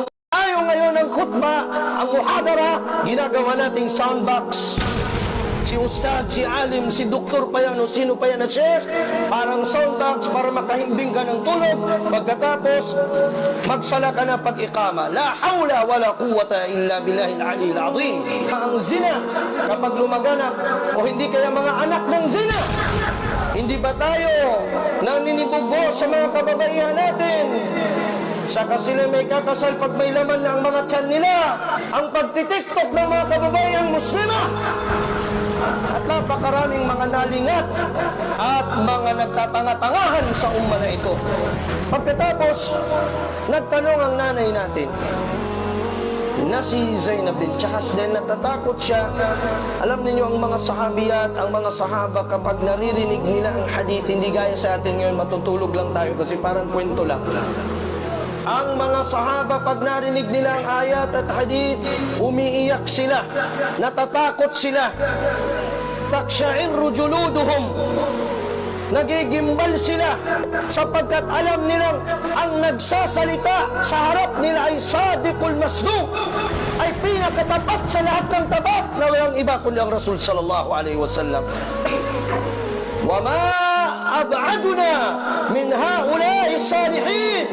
Ang tayo ngayon ng khutba, ang muhadara, ginagawa nating soundbox. Si Ustad, si Alim, si Doktor pa yan o sino pa yan na Sheikh, parang soundbox para makahimbing ka ng tulog. Pagkatapos, magsala ka na pag-ikama. La hawla wala quwata illa billahi al-ali al-azim. Ang zina, kapag lumaganap, o hindi kaya mga anak ng zina, hindi ba tayo naninibugo sa mga kababaihan natin? Saka sila may kakasal pag may laman na ang mga tiyan nila. Ang pagtitiktok ng mga kababayang muslima. At napakaraming mga nalingat at mga nagtatanga-tangahan sa umma na ito. Pagkatapos, nagtanong ang nanay natin na si Zainab bin Jahas dahil natatakot siya. Alam niyo ang mga sahabiyat, ang mga sahaba kapag naririnig nila ang hadith, hindi gaya sa atin ngayon matutulog lang tayo kasi parang kwento lang. Ang mga sahaba pag narinig nila ang ayat at hadith, umiiyak sila, natatakot sila. Takshairu juluduhum. Nagigimbal sila sapagkat alam nilang ang nagsasalita sa harap nila ay sadikul masdu ay pinakatapat sa lahat ng tapat na walang iba kundi ang Rasul sallallahu alaihi wasallam. Wa ma abaduna min haulai salihin.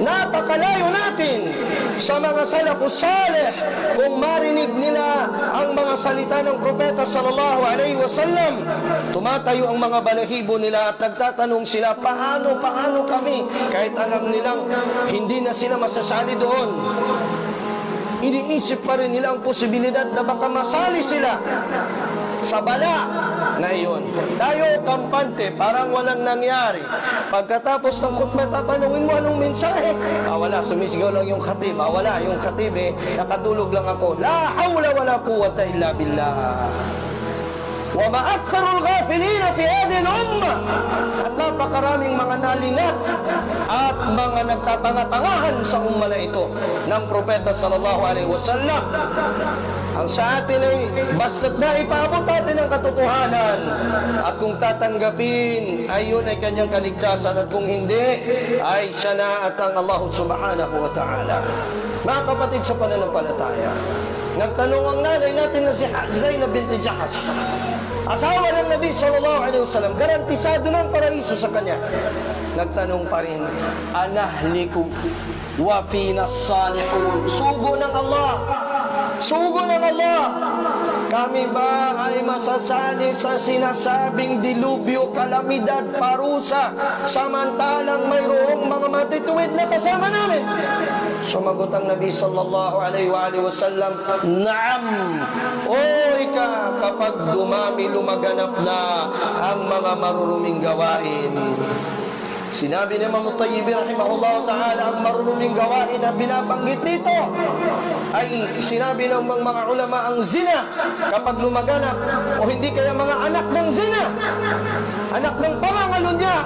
Napakalayo natin sa mga salafus salih kung marinig nila ang mga salita ng propeta sallallahu alaihi wasallam. Tumatayo ang mga balahibo nila at nagtatanong sila, paano, paano kami? Kahit alam nilang hindi na sila masasali doon iniisip pa rin nila ang posibilidad na baka masali sila sa bala na iyon. Tayo, kampante, parang walang nangyari. Pagkatapos ng khutbah, tatanungin mo anong mensahe. Ah, wala, sumisigaw lang yung khatib. Ah, wala, yung khatib eh, nakatulog lang ako. La hawla wala quwwata illa billah. وما أكثر الغافلين في هذه الأمة at napakaraming mga nalingat at mga nagtatanga-tangahan sa umma na ito ng propeta sallallahu alaihi wasallam. Ang sa atin ay basta't na ipaabot natin ang katotohanan. At kung tatanggapin ay yun ay kanyang kaligtasan. At kung hindi ay siya na at ang Allah subhanahu wa ta'ala. Mga kapatid sa pananampalataya nagtanong ang nanay natin na si Zainab binti Jahash Asawa ng Nabi Sallallahu Alaihi Wasallam, garantisado ng paraiso sa kanya. Nagtanong pa rin, Anahliku wa fina salihun. Sugo ng Allah. Sugo ng Allah. Kami ba ay masasali sa sinasabing dilubyo, kalamidad, parusa, samantalang mayroong mga matituwid na kasama namin? Sumagot ang Nabi sallallahu alaihi wa alihi wasallam, Naam! O ika, kapag dumami lumaganap na ang mga maruruming gawain. Sinabi ni Imam Tayyibin rahimahullah ta'ala ang marunong gawain na binabanggit dito ay sinabi ng mga, ulama ang zina. Kapag lumaganap o hindi kaya mga anak ng zina anak ng pangangalo niya.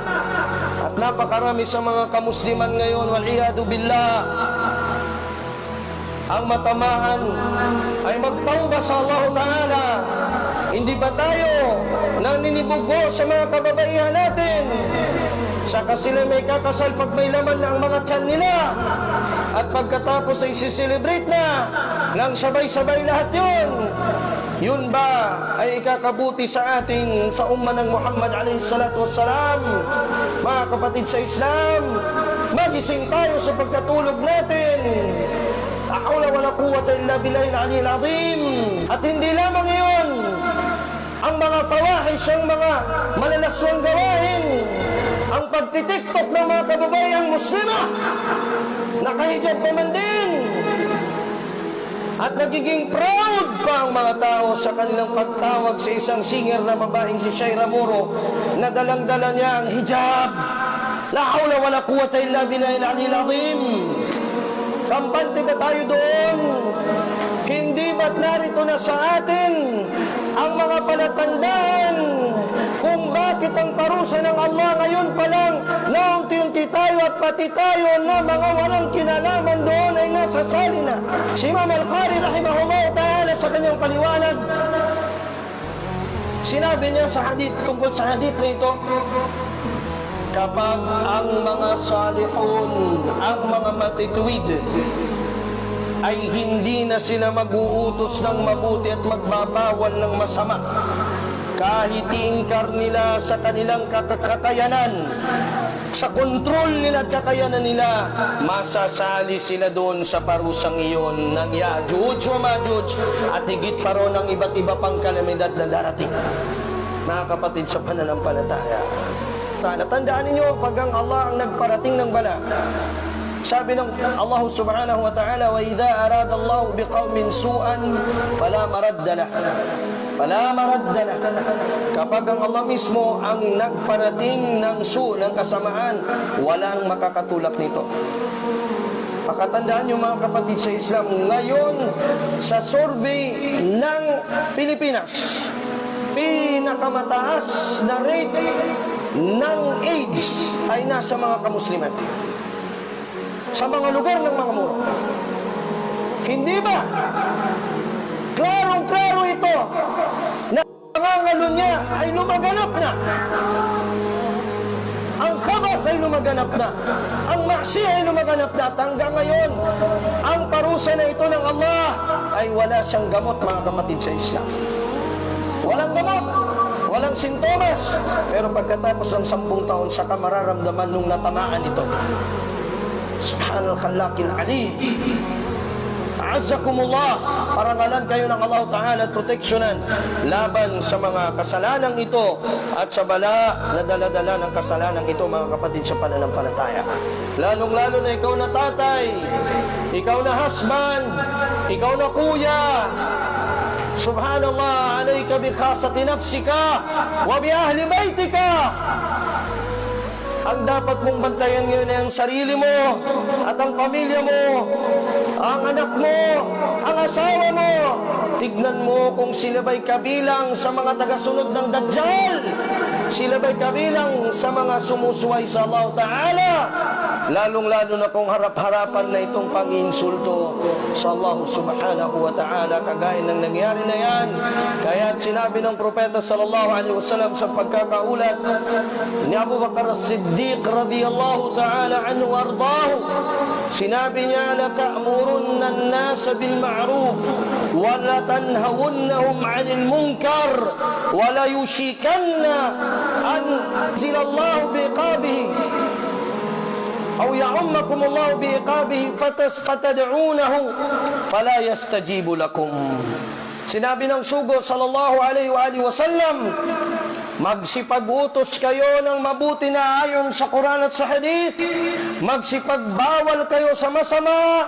At napakarami sa mga kamusliman ngayon waliyadu billah ang matamaan ay magtauba sa Allah Ta'ala. Hindi ba tayo naninibugo sa mga kababaihan natin Saka sila may kakasal pag may laman na ang mga tiyan nila. At pagkatapos ay siselebrate na nang sabay-sabay lahat yun. Yun ba ay ikakabuti sa ating sa umma ng Muhammad alayhi salatu wassalam? Mga kapatid sa Islam, magising tayo sa pagkatulog natin. La hawla wala quwwata illa billahi al-aliyyil azim. At hindi lamang iyon, ang mga fawahish, ang mga malalaswang gawain, ang pagtitiktok ng mga kababayang muslima, nakahijab pa man din. At nagiging proud pa ang mga tao sa kanilang pagtawag sa isang singer na babaeng si Shaira Muro na dalang-dala niya ang hijab. La hawla wala quwwata illa billahi al-aliyyil azim. Kampante ba tayo doon? Hindi ba't narito na sa atin ang mga palatandaan kung bakit ang parusa ng Allah ngayon pa lang na unti-unti tayo at pati tayo na mga walang kinalaman doon ay nasasali na. Si Imam Al-Khari rahimahullah ta'ala sa kanyang paliwanag, sinabi niya sa hadith, tungkol sa hadith na ito, kapag ang mga salihun, ang mga matituwid, ay hindi na sila mag-uutos ng mabuti at magbabawal ng masama. Kahit iingkar nila sa kanilang kakakayanan, sa kontrol nila at kakayanan nila, masasali sila doon sa parusang iyon ng Yajuj o Majuj at higit pa ron ang iba't iba pang kalamidad na darating. Mga kapatid sa pananampalataya, tandaan ninyo pag ang Allah ang nagparating ng bala, sabi ng Allah subhanahu wa ta'ala, وَإِذَا أَرَادَ اللَّهُ بِقَوْمٍ سُوءًا فَلَا مَرَدَّ لَهُ Fala maradda na. Kapag ang Allah mismo ang nagparating ng su, ng kasamaan, walang makakatulak nito. Pakatandaan nyo mga kapatid sa Islam, ngayon sa survey ng Pilipinas, pinakamataas na rate ng AIDS ay nasa mga kamusliman. Sa mga lugar ng mga muro. Hindi ba? Klarong-klaro ito na pangangalo niya ay lumaganap na. Ang kabat ay lumaganap na. Ang maksi ay lumaganap na. At hanggang ngayon, ang parusa na ito ng Allah ay wala siyang gamot mga kapatid sa Islam. Walang gamot. Walang sintomas. Pero pagkatapos ng sampung taon, saka mararamdaman nung natamaan ito. Subhanal khalaqil alim. Azakumullah, parangalan kayo ng Allah Ta'ala at proteksyonan laban sa mga kasalanang ito at sa bala na daladala ng kasalanang ito mga kapatid sa pananampalataya. Lalong-lalo na ikaw na tatay, ikaw na husband, ikaw na kuya, Subhanallah, alayka bi khasati nafsika wa bi ahli baitika. Ang dapat mong bantayan ngayon ay ang sarili mo at ang pamilya mo, ang anak mo, ang asawa mo. Tignan mo kung sila ba'y kabilang sa mga tagasunod ng Dajjal. Sila ba'y kabilang sa mga sumusuway sa Allah Ta'ala. Lalong-lalo na kung harap-harapan na itong pang-insulto sa Allah Subhanahu wa Ta'ala kagaya ng nangyari na yan. Kaya sinabi ng propeta sallallahu alaihi wasallam sa pagkakaulat ni Abu Bakar as-Siddiq radiyallahu ta'ala anhu ardahu sinabi niya la ta'murunna an-nasa bil ma'ruf wa la tanhawunnahum 'anil munkar wa la yushikanna an zilallahu biqabihi أو يعمكم الله بعقابه فتس فتدعونه فلا يستجيب لكم Sinabi ng sugo sallallahu alaihi wa alihi wasallam Magsipag-utos kayo ng mabuti na ayon sa Quran at sa Hadith. Magsipagbawal kayo sa masama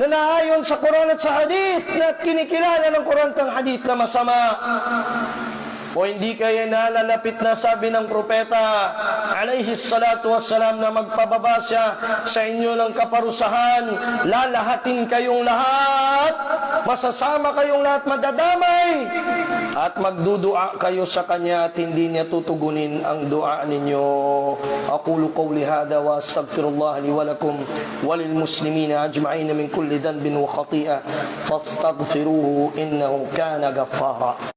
na naayon sa Quran at sa Hadith na kinikilala ng Quran at ng Hadith na masama. O hindi kayo nalalapit na sabi ng propeta alayhi salatu wassalam na magpababa siya sa inyo ng kaparusahan. Lalahatin kayong lahat. Masasama kayong lahat. Madadamay. At magdudua kayo sa kanya at hindi niya tutugunin ang dua ninyo. Aqulu qawli hada wa astaghfirullah li wa lakum muslimina ajma'in min kulli dhanbin wa khati'a. Fastaghfiruhu innahu kana ghaffara